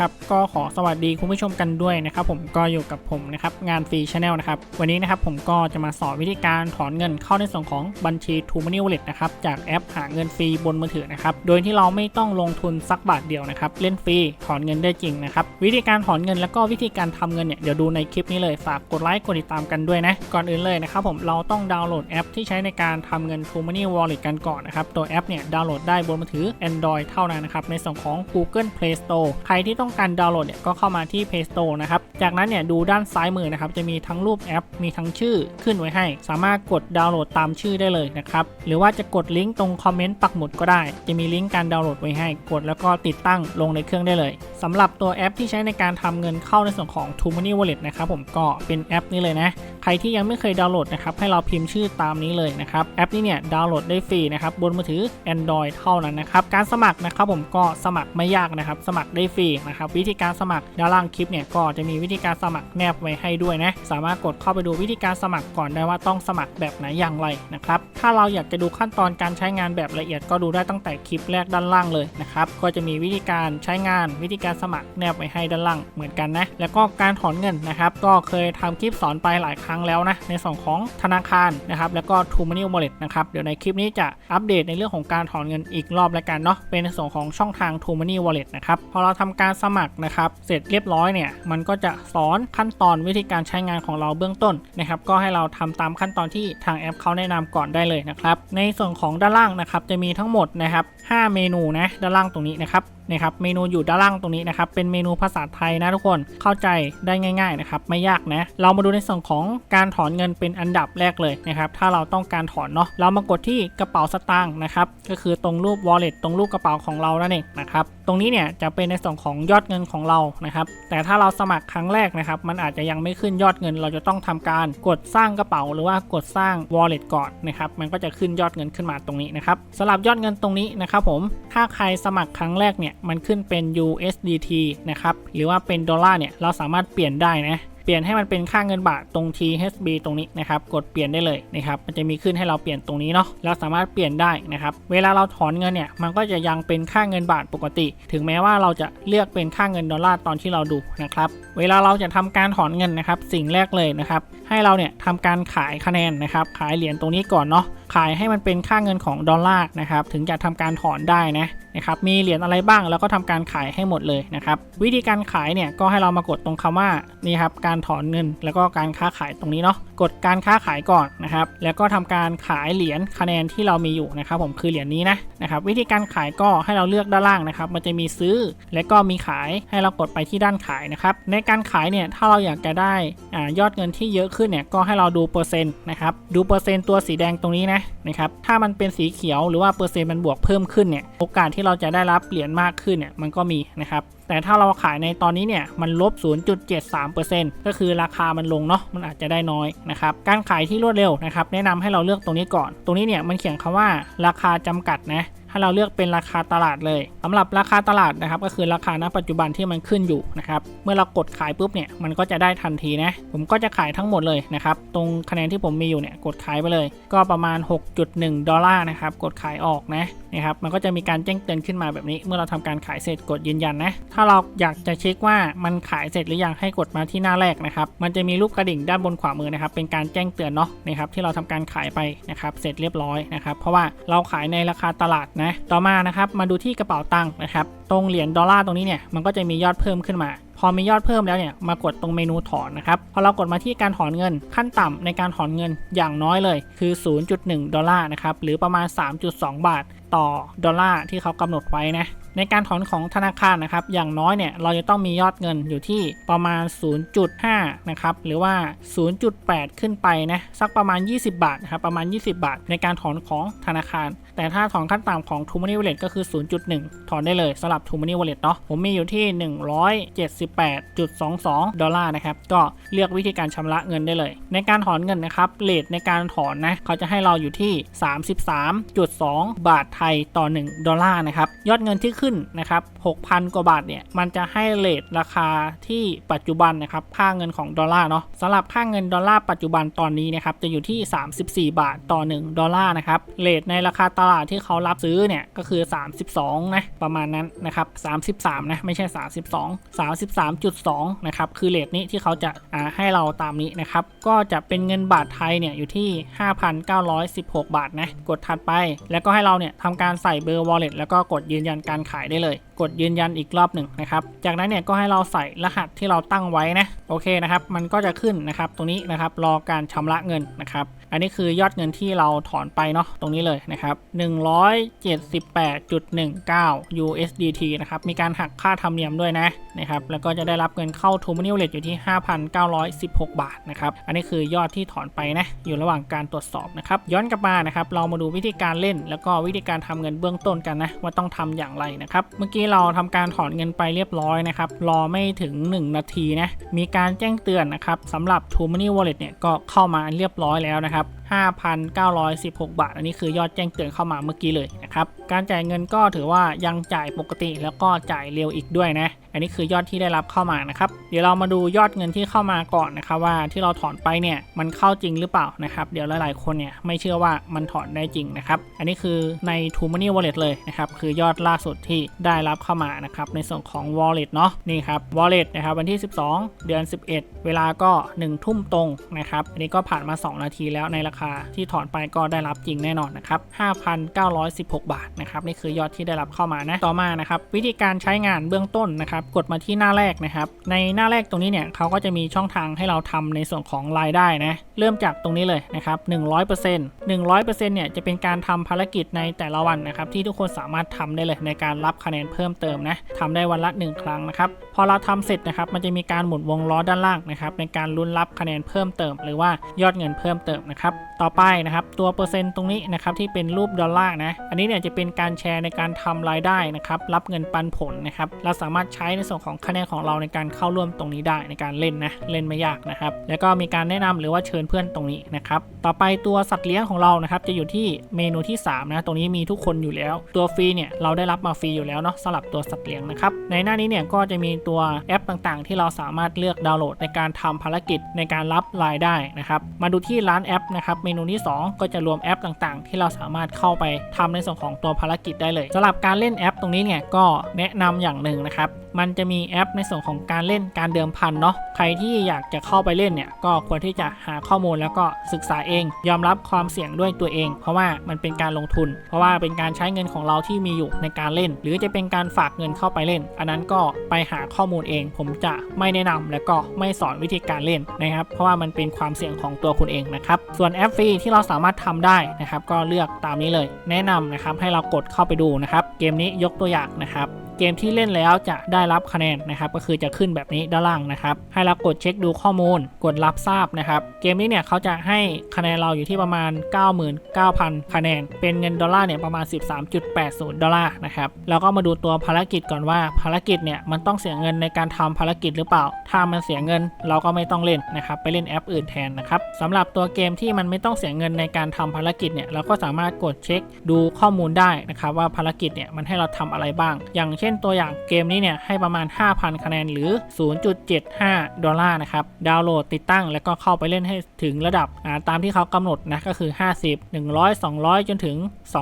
ครับก็ขอสวัสดีคุณผู้ชมกันด้วยนะครับผมก็อยู่กับผมนะครับงานฟรีชาแนลนะครับวันนี้นะครับผมก็จะมาสอนวิธีการถอนเงินเข้าในส่วนของบัญชี t ู Money Wallet นะครับจากแอปหาเงินฟรีบนมือถือนะครับโดยที่เราไม่ต้องลงทุนสักบาทเดียวนะครับเล่นฟรีถอนเงินได้จริงนะครับวิธีการถอนเงินแล้วก็วิธีการทำเงินเนี่ยเดี๋ยวดูในคลิปนี้เลยฝากกดไลค์กดติดตามกันด้วยนะก่อนอื่นเลยนะครับผมเราต้องดาวน์โหลดแอปที่ใช้ในการทำเงิน t ู Money Wallet กันก่อนนะครับตัวแอปเนี่ยดาวน์โหลดได้บนมือถือ Android เท่านั้นนะครับในส่วนของ Google Play Store ใครที่ต้องการดาวน์โหลดเนี่ยก็เข้ามาที่ Play Store นะครับ จากนั้นเนี่ยดูด้านซ้ายมือนะครับจะมีทั้งรูปแอป มีทั้งชื่อขึ้นไว้ให้ สามารถกดดาวน์โหลดตามชื่อได้เลยนะครับหรือว่าจะกดลิงก์ตรงคอมเมนต์ปักหมุดก็ได้ จะมีลิงก์การดาวน์โหลดไว้ให้ กดแล้วก็ติดตั้งลงในเครื่องได้เลยสำหรับตัวแอปที่ใช้ในการทำเงินเข้าในส่วนของ t ู Money Wallet นะครับผมก็เป็นแอปนี้เลยนะใครที่ยังไม่เคยดาวน์โหลดนะครับให้เราพิมพ์ชื่อตามนี้เลยนะครับแอปนี้เนี่ยดาวน์โหลดได้ฟรีนะครับบนมือถือ Android เท่านั้นนะครับการสมัครนะครับผมก็สมัครไม่ยากนะครับสมัครได้ฟรีนะครับวิธีการสมัครด้านล่างคลิปเนี่ยก็จะมีวิธีการสมัครแนบไว้ให้ด้วยนะสามารถกดเข้าไปดูวิธีการสมัครก่อนได้ว่าต้องสมัครแบบไหนอย่างไรนะครับถ้าเราอยากจะดูขั้นตอนการใช้งานแบบละเอียดก็ดูได้ตั้งแต่คลิปแรกด้านล่างเลยนะครับก็จะมีวิธีการใช้งานวิธีการสมัครแนบไว้ให้ด้านล่างเหมือนกันนะแล้วก็การถอนเงินนะครับก็เคยทำคลิปสอนไปหลายครั้งแล้วนะในส่วนของธนาคารนะครับแล้วก็ t ู Money Wallet นะครับเดี๋ยวในคลิปนี้จะอัปเดตในเรื่องของการถอนเงินอีกรอบแล้วกันเนาะเป็นในส่วนของช่องทาง t ู Money Wallet นะครับพอเราทำการสมัครนะครับ เสร็จเรียบร้อยเนี่ย มันก็จะสอนขั้นตอนวิธีการใช้งานของเราเบื้องต้นนะครับ ก็ให้เราทำตามขั้นตอนที่ทางแอปเขาแนะนำก่อนได้เลยนะครับ ในส่วนของด้านล่างนะครับ จะมีทั้งหมดนะครับ 5 เมนูนะ ด้านล่างตรงนี้นะครับนะครับเมนูอยู่ด้านล่างตรงนี้นะครับเป็นเมนูภาษาไทยนะทุกคนเข้าใจได้ง่ายๆนะครับไม่ยากนะ เรามาดูในส่วนของการถอนเงินเป็นอันดับแรกเลยนะครับถ้าเราต้องการถอนเนาะเรามากดที่กระเป๋าสตางค์นะครับก็คือตรงรูป wallet ตรงรูปกระเป๋าของเรานั่นเองนะครับตรงนี้เนี่ยจะเป็นในส่วนของยอดเงินของเรานะครับแต่ถ้าเราสมัครครั้งแรกนะครับมันอาจจะยังไม่ขึ้นยอดเงิน เราจะต้องทำการกดสร้างกระเป๋า หรือว่ากดสร้าง wallet ก่อนนะครับมันก็จะขึ้นยอดเงินขึ้นมาตรงนี้นะครับสำหรับยอดเงินตรงนี้นะครับผมถ้าใครสมัครครั้งแรกเนี่ยมันขึ้นเป็น USDT นะครับหรือว่าเป็นดอลลาร์เนี่ยเราสามารถเปลี่ยนได้นะเปลี่ยนให้มันเป็นค่าเงินบาทตรง THB ตรงนี้นะครับ กดเปลี่ยนได้เลยนะครับ มันจะมีขึ้นให้เราเปลี่ยนตรงนี้เนาะ เราสามารถเปลี่ยนได้นะครับ เวลาเราถอนเงินเนี่ย มันก็จะยังเป็นค่าเงินบาทปกติ ถึงแม้ว่าเราจะเลือกเป็นค่าเงินดอลลาร์ตอนที่เราดูนะครับ เวลาเราจะทำการถอนเงินนะครับ สิ่งแรกเลยนะครับ ให้เราเนี่ยทำการขายคะแนนนะครับ ขายเหรียญตรงนี้ก่อนเนาะ ขายให้มันเป็นค่าเงินของดอลลาร์นะครับถึงจะทำการถอนได้นะนะครับมีเหรียญอะไรบ้างแล้วก็ทำการขายให้หมดเลยนะครับวิธีการขายเนี่ยก็ให้เรามากดตรงคำว่านี่ครับการถอนเงิน แล้วก็การค้าขายตรงนี้เนาะกดการค้าขายก่อนนะครับแล้วก็ทำการขายเหรียญคะแนนที่เรามีอยู่นะครับผมคือเหรียญนี้นะนะครับวิธีการขายก็ให้เราเลือกด้านล่างนะครับมันจะมีซื้อและก็มีขายให้เรากดไปที่ด้านขายนะครับในการขายเนี่ยถ้าเราอยากจะได้อ่ายอดเงินที่เยอะขึ้นเนี่ยก็ให้เราดูเปอร์เซ็นต์นะครับดูเปอร์เซ็นต์ตัวสีแดงตรงนี้นะนะครับถ้ามันเป็นสีเขียวหรือว่าเปอร์เซ็นต์มันบวกเพิ่มขึ้นเนี่ยโอกาสที่เราจะได้รับเหรียญมากขึ้นเนี่ยมันก็มีนะครับแต่ถ้าเราขายในตอนนี้เนี่ยมันลบ 0.73%ก็คือราคามันลงเนาะมันอาจจะได้น้อยนะครับการขายที่รวดเร็วนะครับแนะนำให้เราเลือกตรงนี้ก่อน ตรงนี้เนี่ยมันเขียนคำว่าราคาจำกัดนะ ให้เราเลือกเป็นราคาตลาดเลยสำหรับราคาตลาดนะครับ ก็คือราคาณปัจจุบันที่มันขึ้นอยู่นะครับ เมื่อเรากดขายปุ๊บเนี่ยมันก็จะได้ทันทีนะ ผมก็จะขายทั้งหมดเลยนะครับ ตรงคะแนนที่ผมมีอยู่เนี่ยกดขายไปเลย ก็ประมาณ 6.1 ดอลลาร์นะครับ กดขายออกนะนะครับ มันก็จะมีการแจ้งเตือนขึ้นมาแบบนี้ เมื่อเราทำการขายเสร็จกดยืนยันนะ ถ้าเราอยากจะเช็คว่ามันขายเสร็จหรือยังให้กดมาที่หน้าแรกนะครับ มันจะมีรูปกระดิ่งด้านบนขวามือนะครับ เป็นการแจ้งเตือนเนาะนะครับที่เราทำการขายไปนะครับ เสร็จเรียบร้อยนะครับ เพราะว่าเราขายในราคาตลาดนะต่อมานะครับมาดูที่กระเป๋าตังค์นะครับตรงเหรียญดอลลาร์ตรงนี้เนี่ยมันก็จะมียอดเพิ่มขึ้นมา พอมียอดเพิ่มแล้วเนี่ยมากดตรงเมนูถอนนะครับพอเรากดมาที่การถอนเงิน ขั้นต่ำในการถอนเงินอย่างน้อยเลย คือ 0.1 ดอลลาร์นะครับหรือประมาณ 3.2 บาท ต่อดอลลาร์ที่เขากำหนดไว้นะ ในการถอนของธนาคารนะครับ อย่างน้อยเนี่ยเราจะต้องมียอดเงินอยู่ที่ประมาณ 0.5 นะครับ หรือว่า 0.8 ขึ้นไปนะ สักประมาณ 20 บาทนะครับ ประมาณ 20 บาท ในการถอนของธนาคาร แต่ถ้าถอนขั้นต่ำของ t ู Money Wallet ก็คือ 0.1 ถอนได้เลยสำหรับ t ู Money Wallet เนาะ ผมมีอยู่ที่ 178.22 ดอลลาร์นะครับ ก็เลือกวิธีการชำระเงินได้เลย ในการถอนเงินนะครับ เลทในการถอนนะ เขาจะให้เราอยู่ที่ 33.2 บาทไทยต่อ 1 ดอลลาร์นะครับ ยอดเงินที่ขึ้นนะครับ6,000 กว่าบาทเนี่ยมันจะให้เลทราคาที่ปัจจุบันนะครับค่าเงินของดอลลาร์เนาะสำหรับค่าเงินดอลลาร์ปัจจุบันตอนนี้นะครับจะอยู่ที่ 34 บาทต่อ 1 ดอลลาร์นะครับเลทในราคาตลาดที่เขารับซื้อเนี่ยก็คือ 32นะประมาณนั้นนะครับ33นะไม่ใช่ 32 33.2นะครับคือเลทนี้ที่เขาจะาให้เราตามนี้นะครับก็จะเป็นเงินบาทไทยเนี่ยอยู่ที่ 5,916 บาทนะกดถัดไป แล้วก็ให้เราเนี่ยทำการใส่เบอร์ wallet แล้วก็กดยืนยันการขายได้เลย กดยืนยันอีกรอบหนึ่งนะครับ จากนั้นเนี่ยก็ให้เราใส่รหัสที่เราตั้งไว้นะโอเคนะครับมันก็จะขึ้นนะครับตรงนี้นะครับรอการชำระเงินนะครับอันนี้คือยอดเงินที่เราถอนไปเนาะตรงนี้เลยนะครับ178.19 USDT นะครับมีการหักค่าธรรมเนียมด้วยนะนะครับแล้วก็จะได้รับเงินเข้า t o m o n e y Wallet อยู่ที่ 5,916 บาทนะครับอันนี้คือยอดที่ถอนไปนะอยู่ระหว่างการตรวจสอบนะครับย้อนกลับมานะครับเรามาดูวิธีการเล่น แล้วก็วิธีการทำเงินเบื้องต้นกันนะว่าต้องทำอย่างไรนะครับ เมื่อกี้เราทำการถอนเงินไปเรียบร้อยนะครับ รอไม่ถึง 1 นาทีนะ มีการแจ้งเตือนนะครับสำหรับ t o m o n e y Wallet เนี่ยก็เข้ามาเรียบร้อยแล้วนะครับ 5,916 บาท อันนี้คือยอดแจ้งเตือนเข้ามาเมื่อกี้เลยนะครับ การจ่ายเงินก็ถือว่ายังจ่ายปกติแล้วก็จ่ายเร็วอีกด้วยนะ อันนี้คือยอดที่ได้รับเข้ามานะครับ เดี๋ยวเรามาดูยอดเงินที่เข้ามาก่อนนะครับว่าที่เราถอนไปเนี่ยมันเข้าจริงหรือเปล่านะครับ เดี๋ยวหลายๆคนเนี่ยไม่เชื่อว่ามันถอนได้จริงนะครับ อันนี้คือใน t o m o n e y Wallet เลยนะครับ คือยอดล่าสุดที่ได้รับเข้ามานะครับในส่วนของ Wallet เนาะ นี่ครับ Wallet นะครับวันที่ 12 เดือน 11 เวลาก็1ทุ่มตรงนะครับ อันนี้ก็ผ่านมา 2 นาทีแล้วในราคาที่ถอนไปก็ได้รับจริงแน่นอนนะครับ 5,916 บาทนะครับนี่คือยอดที่ได้รับเข้ามานะต่อมานะครับวิธีการใช้งานเบื้องต้นนะครับกดมาที่หน้าแรกนะครับ ในหน้าแรกตรงนี้เนี่ยเขาก็จะมีช่องทางให้เราทำในส่วนของรายได้นะเริ่มจากตรงนี้เลยนะครับ100% 100%เนี่ยจะเป็นการทำภารกิจในแต่ละวันนะครับที่ทุกคนสามารถทำได้เลยในการรับคะแนนเพิ่มเติมนะทำได้วันละ 1 ครั้งนะครับพอเราทำเสร็จนะครับมันจะมีการหมุนวงล้อด้านล่างนะครับในการลุ้นรับคะแนนเพิ่มเติม หรือว่ายอดเงินเพิ่มเติมนะครับ ต่อไปนะครับตัวเปอร์เซ็นต์ตรงนี้นะครับที่เป็นรูปดอลลาร์นะอันนี้เนี่ยจะเป็นการแชร์ในการทำรายได้นะครับรับเงินปันผลนะครับเราสามารถใช้ในส่วนของคะแนนของเราในการเข้าร่วมตรงนี้ได้ในการเล่นนะเล่นไม่ยากนะครับแล้วก็มีการแนะนำหรือว่าเชิญเพื่อนตรงนี้นะครับต่อไปตัวสัตว์เลี้ยงของเรานะครับจะอยู่ที่เมนูที่3นะตรงนี้มีทุกคนอยู่แล้ว ตัวฟรีเนี่ยเราได้รับมาฟรีอยู่แล้วเนาะสำหรับตัวสัตว์เลี้ยงนะครับในหน้านี้เนี่ยก็จะมีตัวแอปต่างๆ ที่เราสามารถเลือกดาวน์โหลด ในการทำภารกิจในการรับรายได้นะครับมาดูที่ร้านแอปนะครับเมนูที่ 2 ก็จะรวมแอปต่างๆ ที่เราสามารถเข้าไปทำในส่วนของตัวภารกิจได้เลยสำหรับการเล่นแอปตรงนี้เนี่ยก็แนะนำอย่างหนึ่งนะครับมันจะมีแอปในส่วนของการเล่นการเดิมพันเนาะใครที่อยากจะเข้าไปเล่นเนี่ยก็ควรที่จะหาข้อมูลแล้วก็ศึกษาเอง ยอมรับความเสี่ยงด้วยตัวเอง เพราะว่ามันเป็นการลงทุน เพราะว่าเป็นการใช้เงินของเราที่มีอยู่ในการเล่น หรือจะเป็นการฝากเงินเข้าไปเล่น อันนั้นก็ไปหาข้อมูลเอง ผมจะไม่แนะนำและก็ไม่สอนวิธีการเล่นนะครับ เพราะว่ามันเป็นความเสี่ยงของตัวคุณเองนะครับส่วนแอป Party ที่เราสามารถทำได้นะครับ ก็เลือกตามนี้เลย แนะนำนะครับให้เรากดเข้าไปดูนะครับ เกมนี้ยกตัวอย่างนะครับ เกมที่เล่นแล้วจะได้รับคะแนนนะครับก็คือจะขึ้นแบบนี้ด้านล่างนะครับ ให้เรากดเช็คดูข้อมูล กดรับทราบนะครับ เกมนี้เนี่ยเขาจะให้คะแนนเราอยู่ที่ประมาณ 99,000 คะแนน เป็นเงินดอลลาร์เนี่ยประมาณ 13.80 ดอลลาร์นะครับแล้วก็มาดูตัวภารกิจก่อนว่าภารกิจเนี่ยมันต้องเสียเงินในการทำภารกิจหรือเปล่า ถ้ามันเสียเงินเราก็ไม่ต้องเล่นนะครับไปเล่นแอปอื่นแทนนะครับสำหรับตัวเกมที่มันไม่ต้องเสียเงินในการทำภารกิจเนี่ยเราก็สามารถกดเช็คดูข้อมูลได้นะครับว่าภารกิจเนี่ยมันให้เราทำอะไรบ้าง อย่างเช่นตัวอย่างเกมนี้เนี่ยให้ประมาณ 5,000 คะแนนหรือ 0.75 ดอลลาร์นะครับ ดาวน์โหลดติดตั้งแล้วก็เข้าไปเล่นให้ถึงระดับตามที่เขากำหนดนะก็คือ 50 100 200 จนถึง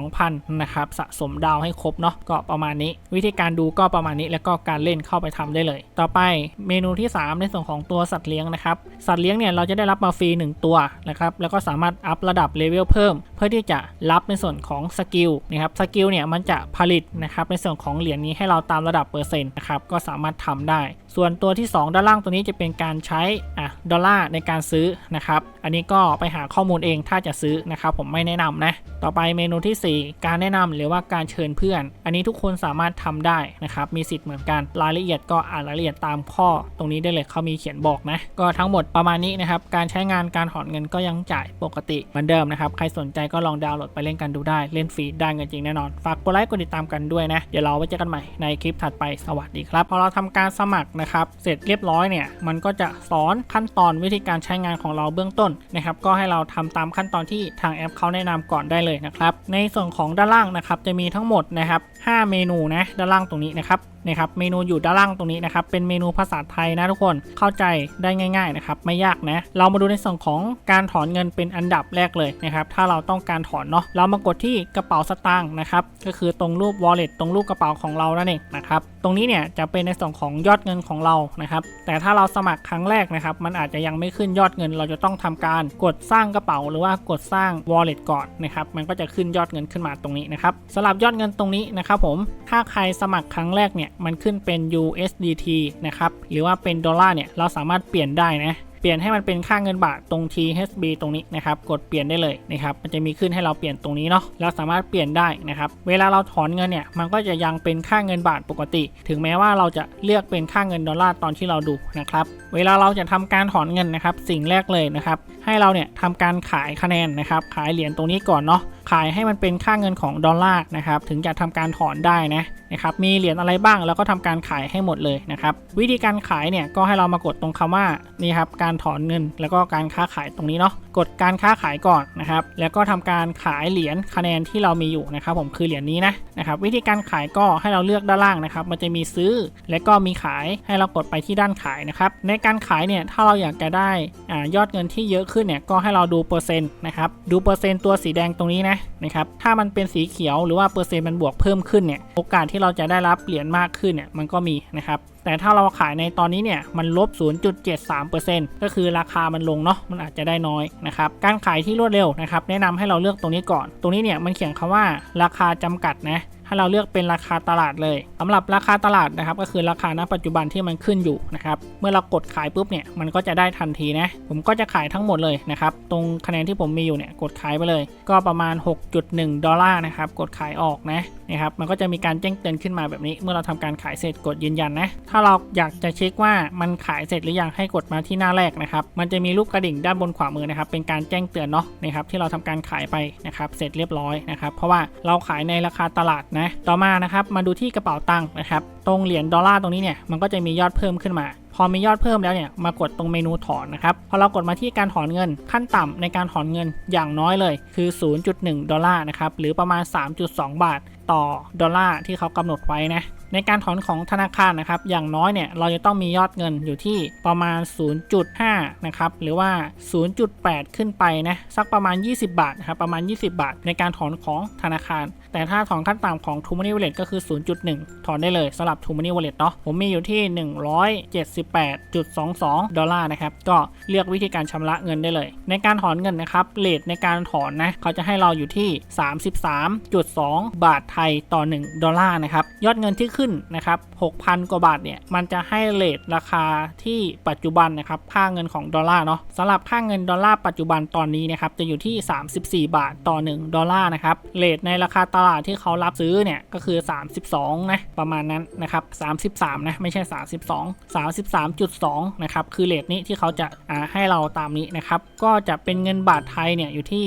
2,000 นะครับ สะสมดาวให้ครบเนาะก็ประมาณนี้ วิธีการดูก็ประมาณนี้แล้วก็การเล่นเข้าไปทำได้เลย ต่อไปเมนูที่ 3 ในส่วนของตัวสัตว์เลี้ยงนะครับ สัตว์เลี้ยงเนี่ยเราจะได้รับมาฟรี1ตัวนะครับแล้วก็สามารถอัพระดับเลเวลเพิ่ม พื่อที่จะรับในส่วนของสกิลนะครับสกิลเนี่ยมันจะผลิตนะครับในส่วนของเหรียญนี้ให้เราตามระดับเปอร์เซ็นต์นะครับก็สามารถทำได้ ส่วนตัวที่ 2 ด้านล่างตัวนี้จะเป็นการใช้อะดอลลาร์ในการซื้อนะครับอันนี้ก็ไปหาข้อมูลเองถ้าจะซื้อนะครับผมไม่แนะนำนะต่อไปเมนูทีสี่4 การแนะนำหรือว่าการเชิญเพื่อน อันนี้ทุกคนสามารถทำได้นะครับมีสิทธิ์เหมือนกันรายละเอียดก็อ่านรายละเอียดตามข้อ ตรงนี้ได้เลยเขามีเขียนบอกนะก็ทั้งหมดประมาณนี้นะครับการใช้งานการถอนเงินก็ยังจ่ายปกติเหมือนเดิมนะครับใครสนใจก็ลองดาวน์โหลดไปเล่นกันดูได้เล่นฟรีได้เงินจริงแน่นอน ฝากกดไลค์กดติดตามกันด้วยนะ เดี๋ยวเราไว้เจอกันใหม่ในคลิปถัดไปสวัสดีครับพอเราทำการสมัครนะครับเสร็จเรียบร้อยเนี่ยมันก็จะสอนขั้นตอนวิธีการใช้งานของเราเบื้องต้นนะครับก็ให้เราทำตามขั้นตอนที่ทางแอปเขาแนะนำก่อนได้เลยนะครับในส่วนของด้านล่างนะครับจะมีทั้งหมดนะครับ5เมนูนะด้านล่างตรงนี้นะครับนะครับเมนูอยู่ด้านล่างตรงนี้นะครับเป็นเมนูภาษาไทยนะทุกคนเข้าใจได้ง่าย ๆนะครับ ไม่ยากนะ เรามาดูในส่วนของการถอนเงินเป็นอันดับแรกเลยนะครับถ้าเราต้องต้องการถอนเนาะเรามากดที่กระเป๋าสตางค์นะครับก็คือตรงรูป wallet ตรงรูปกระเป๋าของเรานั่นเองนะครับตรงนี้เนี่ยจะเป็นในส่วนของยอดเงินของเรานะครับแต่ถ้าเราสมัครครั้งแรกนะครับมันอาจจะยังไม่ขึ้นยอดเงิน เราจะต้องทำการกดสร้างกระเป๋า หรือว่ากดสร้าง wallet ก่อนนะครับมันก็จะขึ้นยอดเงินขึ้นมาตรงนี้นะครับสำหรับยอดเงินตรงนี้นะครับผมถ้าใครสมัครครั้งแรกเนี่ยมันขึ้นเป็น USDT นะครับหรือว่าเป็นดอลลาร์เนี่ยเราสามารถเปลี่ยนได้นะ เปลี่ยนให้มันเป็นค่าเงินบาทตรง THB ตรงนี้นะครับ กดเปลี่ยนได้เลยนะครับ มันจะมีขึ้นให้เราเปลี่ยนตรงนี้เนาะ เราสามารถเปลี่ยนได้นะครับ เวลาเราถอนเงินเนี่ย มันก็จะยังเป็นค่าเงินบาทปกติ ถึงแม้ว่าเราจะเลือกเป็นค่าเงินดอลลาร์ตอนที่เราดูนะครับ เวลาเราจะทำการถอนเงินนะครับ สิ่งแรกเลยนะครับ ให้เราเนี่ยทำการขายคะแนนนะครับ ขายเหรียญตรงนี้ก่อนเนาะ ขายให้มันเป็นค่าเงินของดอลลาร์นะครับ ถึงจะทำการถอนได้นะ นะครับมีเหรียญอะไรบ้างแล้วก็ทำการขายให้หมดเลยนะครับวิธีการขายเนี่ยก็ให้เรามากดตรงคำว่านี่ครับการถอนเงิน แล้วก็การค้าขายตรงนี้เนาะกดการค้าขายก่อนนะครับแล้วก็ทำการขายเหรียญคะแนนที่เรามีอยู่นะครับผมคือเหรียญนี้นะนะครับวิธีการขายก็ให้เราเลือกด้านล่างนะครับมันจะมีซื้อและก็มีขายให้เรากดไปที่ด้านขายนะครับในการขายเนี่ยถ้าเราอยากจะได้อายอดเงินที่เยอะขึ้นเนี่ยก็ให้เราดูเปอร์เซ็นต์นะครับดูเปอร์เซ็นต์ตัวสีแดงตรงนี้นะนะครับถ้ามันเป็นสีเขียวหรือว่าเปอร์เซ็นต์มันบวกเพิ่มขึ้นเนี่ยโอกาสที่เราจะได้รับเหรียญมากขึ้นเนี่ยมันก็มีนะครับแต่ถ้าเราขายในตอนนี้เนี่ยมันลบ 0.73%ก็คือราคามันลงเนาะมันอาจจะได้น้อยนะครับการขายที่รวดเร็วนะครับแนะนำให้เราเลือกตรงนี้ก่อน ตรงนี้เนี่ยมันเขียนคำว่าราคาจำกัดนะ ให้เราเลือกเป็นราคาตลาดเลยสำหรับราคาตลาดนะครับก็คือราคาณปัจจุบันที่มันขึ้นอยู่นะครับเมื่อเรากดขายปุ๊บเนี่ยมันก็จะได้ทันทีนะผมก็จะขายทั้งหมดเลยนะครับตรงคะแนนที่ผมมีอยู่เนี่ยกดขายไปเลย ก็ประมาณ 6.1 ดอลลาร์นะครับกดขายออกนะนะครับมันก็จะมีการแจ้งเตือนขึ้นมาแบบนี้ เมื่อเราทำการขายเสร็จกดยืนยันนะถ้าเราอยากจะเช็คว่ามันขายเสร็จหรือยังให้กดมาที่หน้าแรกนะครับมันจะมีรูปกระดิ่งด้านบนขวามือนะครับเป็นการแจ้งเตือนเนาะนะครับที่เราทำการขายไปนะครับเสร็จเรียบร้อยนะครับเพราะว่าเราขายในราคาตลาดนะต่อมานะครับมาดูที่กระเป๋าตังค์นะครับ ตรงเหรียญดอลลาร์ตรงนี้เนี่ยมันก็จะมียอดเพิ่มขึ้นมา พอมียอดเพิ่มแล้วเนี่ยมากดตรงเมนูถอนนะครับ พอเรากดมาที่การถอนเงิน ขั้นต่ำในการถอนเงินอย่างน้อยเลย คือ 0.1 ดอลลาร์นะครับหรือประมาณ 3.2 บาท ต่อดอลลาร์ที่เขากำหนดไว้นะในการถอนของธนาคารนะครับอย่างน้อยเนี่ยเราจะต้องมียอดเงินอยู่ที่ประมาณ 0.5 นะครับหรือว่า 0.8 ขึ้นไปนะสักประมาณ 20 บาทนะครับประมาณ 20 บาท ในการถอนของธนาคาร แต่ถ้าถอนขั้นต่ำของ t o Money Wallet ก็คือ 0.1 ถอนได้เลยสำหรับ t o Money Wallet เนาะผมมีอยู่ที่ 178.22 ดอลลาร์นะครับ ก็เลือกวิธีการชำระเงินได้เลย ในการถอนเงินนะครับเลทในการถอนนะเขาจะให้เราอยู่ที่ 33.2 บาทไทยต่อ 1 ดอลลาร์นะครับ ยอดเงินที่ขึ้นนะครับ 6,000 กว่าบาทเนี่ยมันจะให้เลทราคาที่ปัจจุบันนะครับค่าเงินของดอลลาร์เนาะสำหรับค่าเงินดอลลาร์ปัจจุบันตอนนี้นะครับจะอยู่ที่ 34 บาทต่อ 1 ดอลลาร์นะครับเลทในราคาตลาดที่เขารับซื้อเนี่ยก็คือ 32 นะ ประมาณนั้นนะครับ 33 นะ ไม่ใช่ 32 33.2 นะครับ คือเลทนี้ที่เขาจะาให้เราตามนี้นะครับ ก็จะเป็นเงินบาทไทยเนี่ยอยู่ที่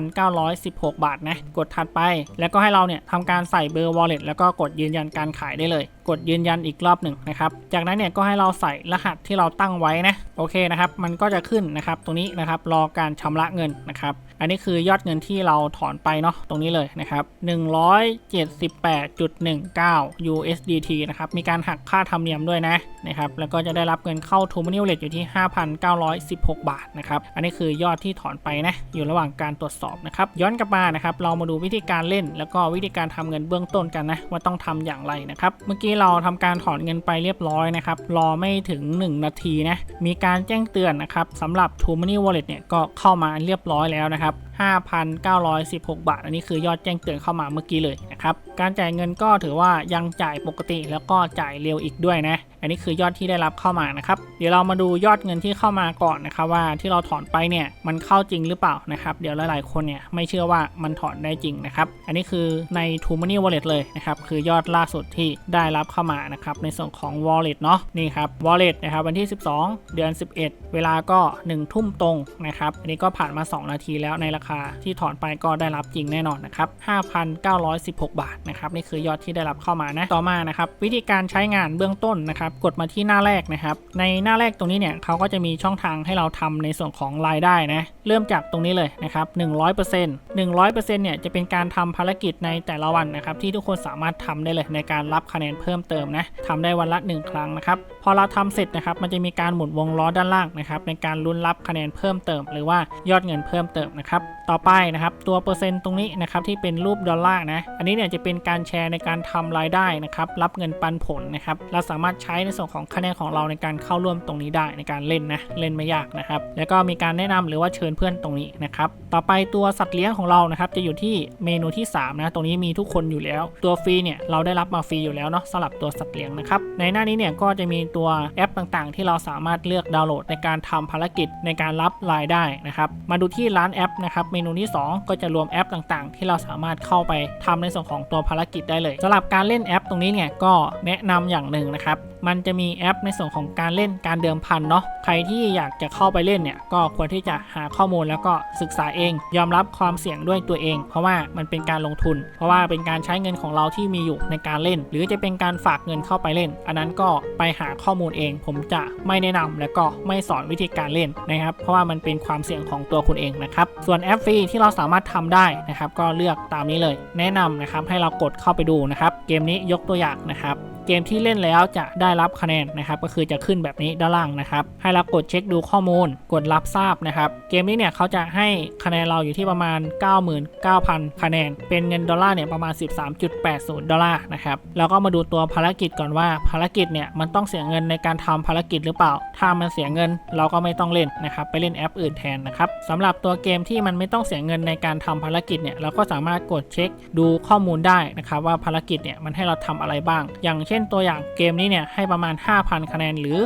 5,916 บาทนะ กดถัดไป แล้วก็ให้เราเนี่ยทำการใส่เบอร์ wallet แล้วก็กดยืนยันการขายได้เลย กดยืนยันอีกรอบหนึ่งนะครับ จากนั้นเนี่ยก็ให้เราใส่รหัสที่เราตั้งไว้นะ โอเคนะครับ มันก็จะขึ้นนะครับ ตรงนี้นะครับ รอการชำระเงินนะครับ อันนี้คือยอดเงินที่เราถอนไปเนาะตรงนี้เลยนะครับ178.19 USDT นะครับ มีการหักค่าธรรมเนียมด้วยนะนะครับ แล้วก็จะได้รับเงินเข้า t o Money Wallet อยู่ที่ 5,916 บาทนะครับ อันนี้คือยอดที่ถอนไปนะ อยู่ระหว่างการตรวจสอบนะครับ ย้อนกลับมานะครับ เรามาดูวิธีการเล่น แล้วก็วิธีการทำเงินเบื้องต้นกันนะ ว่าต้องทำอย่างไรนะครับ เมื่อกี้เราทำการถอนเงินไปเรียบร้อยนะครับ รอไม่ถึง 1 นาทีนะ มีการแจ้งเตือนนะครับสำหรับ t o Money Wallet เนี่ยก็เข้ามาเรียบร้อยแล้วนะครับ5,916 บาท อันนี้คือยอดแจ้งเตือนเข้ามาเมื่อกี้เลยนะครับ การจ่ายเงินก็ถือว่ายังจ่ายปกติแล้วก็จ่ายเร็วอีกด้วยนะ อันนี้คือยอดที่ได้รับเข้ามานะครับ เดี๋ยวเรามาดูยอดเงินที่เข้ามาก่อนนะครับว่าที่เราถอนไปเนี่ยมันเข้าจริงหรือเปล่านะครับ เดี๋ยวหลายๆคนเนี่ยไม่เชื่อว่ามันถอนได้จริงนะครับ อันนี้คือใน t o Money Wallet เลยนะครับ คือยอดล่าสุดที่ได้รับเข้ามานะครับ ในส่วนของ Wallet เนาะนี่ครับ Wallet นะครับวันที่ 12 เดือน 11 เวลาก็ 1 ทุ่มตรงนะครับอันนี้ก็ผ่านมา 2 นาทีแล้วในราคาที่ถอนไปก็ได้รับจริงแน่นอนนะครับ5,916 บาทนะครับนี่คือยอดที่ได้รับเข้ามานะต่อมานะครับวิธีการใช้งานเบื้องต้นนะครับกดมาที่หน้าแรกนะครับ ในหน้าแรกตรงนี้เนี่ยเขาก็จะมีช่องทางให้เราทำในส่วนของรายได้นะเริ่มจากตรงนี้เลยนะครับ100% 100%เนี่ยจะเป็นการทำภารกิจในแต่ละวันนะครับที่ทุกคนสามารถทำได้เลยในการรับคะแนนเพิ่มเติมนะทำได้วันละ 1 ครั้งนะครับพอเราทำเสร็จนะครับมันจะมีการหมุนวงล้อด้านล่างนะครับในการลุ้นรับคะแนนเพิ่มเติม หรือว่ายอดเงินเพิ่มเติมนะครับต่อไปนะครับตัวเปอร์เซ็นต์ตรงนี้นะครับที่เป็นรูปดอลลาร์นะอันนี้เนี่ยจะเป็นการแชร์ในการทำรายได้นะครับรับเงินปันผลนะครับเราสามารถใช้ในส่วนของคะแนนของเราในการเข้าร่วมตรงนี้ได้ในการเล่นนะเล่นไม่ยากนะครับแล้วก็มีการแนะนำหรือว่าเชิญเพื่อนตรงนี้นะครับ ต่อไปตัวสัตว์เลี้ยงของเรานะครับจะอยู่ที่เมนูที่3นะตรงนี้มีทุกคนอยู่แล้ว ตัวฟรีเนี่ยเราได้รับมาฟรีอยู่แล้วเนาะสำหรับตัวสัตว์เลี้ยงนะครับในหน้านี้เนี่ยก็จะมีตัวแอปต่างๆ ที่เราสามารถเลือกดาวน์โหลดในการทำภารกิจในการรับรายได้นะครับมาดูที่ร้านแอปนะครับเมนูที่ 2 ก็จะรวมแอปต่างๆ ที่เราสามารถเข้าไปทำในส่วนของตัวภารกิจได้เลยสำหรับการเล่นแอปตรงนี้เนี่ยก็แนะนำอย่างหนึ่งนะครับ มันจะมีแอปในส่วนของการเล่นการเดิมพันเนาะใครที่อยากจะเข้าไปเล่นเนี่ยก็ควรที่จะหาข้อมูลแล้วก็ศึกษาเอง ยอมรับความเสี่ยงด้วยตัวเอง เพราะว่ามันเป็นการลงทุน เพราะว่าเป็นการใช้เงินของเราที่มีอยู่ในการเล่น หรือจะเป็นการฝากเงินเข้าไปเล่น อันนั้นก็ไปหาข้อมูลเอง ผมจะไม่แนะนำและก็ไม่สอนวิธีการเล่นนะครับเพราะว่ามันเป็นความเสี่ยงของตัวคุณเองนะครับส่วนแอปฟรีที่เราสามารถทำได้นะครับก็เลือกตามนี้เลย แนะนำนะครับให้เรากดเข้าไปดูนะครับเกมนี้ยกตัวอย่างนะครับ เกมที่เล่นแล้วจะได้รับคะแนนนะครับก็คือจะขึ้นแบบนี้ด้านล่างนะครับให้เรากดเช็คดูข้อมูล กดรับทราบนะครับเกมนี้เนี่ยเขาจะให้คะแนนเราอยู่ที่ประมาณ 99,000 คะแนน เป็นเงินดอลลาร์เนี่ยประมาณ 13.80 ดอลลาร์นะครับแล้วก็มาดูตัวภารกิจก่อนว่าภารกิจเนี่ยมันต้องเสียเงินในการทำภารกิจหรือเปล่า ถ้ามันเสียเงินเราก็ไม่ต้องเล่นนะครับไปเล่นแอปอื่นแทนนะครับสำหรับตัวเกมที่มันไม่ต้องเสียเงินในการทำภารกิจเนี่ยเราก็สามารถกดเช็คดูข้อมูลได้นะครับว่าภารกิจเนี่ยมันให้เราทำอะไรบ้าง อย่างเช่นตัวอย่างเกมนี้เนี่ยให้ประมาณ 5,000 คะแนนหรือ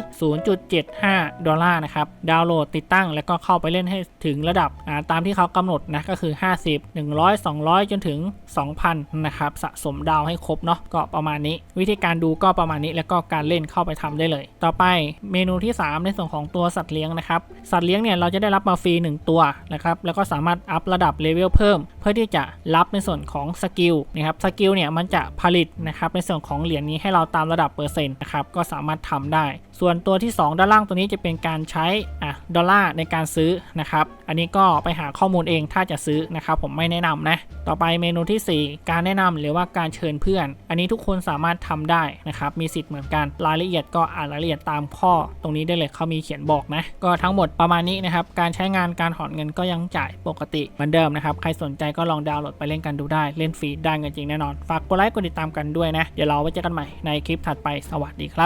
0.75 ดอลลาร์นะครับ ดาวน์โหลดติดตั้งแล้วก็เข้าไปเล่นให้ถึงระดับตามที่เขากำหนดนะก็คือ 50 100 200 จนถึง 2,000 นะครับ สะสมดาวให้ครบเนาะก็ประมาณนี้ วิธีการดูก็ประมาณนี้แล้วก็การเล่นเข้าไปทำได้เลย ต่อไปเมนูที่ 3 ในส่วนของตัวสัตว์เลี้ยงนะครับ สัตว์เลี้ยงเนี่ยเราจะได้รับมาฟรี 1 ตัวนะครับแล้วก็สามารถอัพระดับเลเวลเพิ่ม เพื่อที่จะรับในส่วนของสกิลนะครับสกิลเนี่ยมันจะผลิตนะครับในส่วนของเหรียญนี้ให้เราตามระดับเปอร์เซ็นต์นะครับก็สามารถทำได้ ส่วนตัวที่ 2 ด้านล่างตัวนี้จะเป็นการใช้อะดอลลาร์ในการซื้อนะครับอันนี้ก็ไปหาข้อมูลเองถ้าจะซื้อนะครับผมไม่แนะนำนะ ต่อไปเมนูทีสี่4 การแนะนำหรือว่าการเชิญเพื่อน อันนี้ทุกคนสามารถทำได้นะครับ มีสิทธิ์เหมือนกัน รายละเอียดก็อ่านรายละเอียดตามข้อ ตรงนี้ได้เลยเขามีเขียนบอกนะ ก็ทั้งหมดประมาณนี้นะครับ การใช้งานการถอนเงินก็ยังจ่ายปกติเหมือนเดิมนะครับ ใครสนใจก็ลองดาวน์โหลดไปเล่นกันดูได้ เล่นฟรีได้เงินจริงแน่นอน ฝากกดไลค์กดติดตามกันด้วยนะ เดี๋ยวเราไว้เจอกันใหม่ในคลิปถัดไป สวัสดีครับ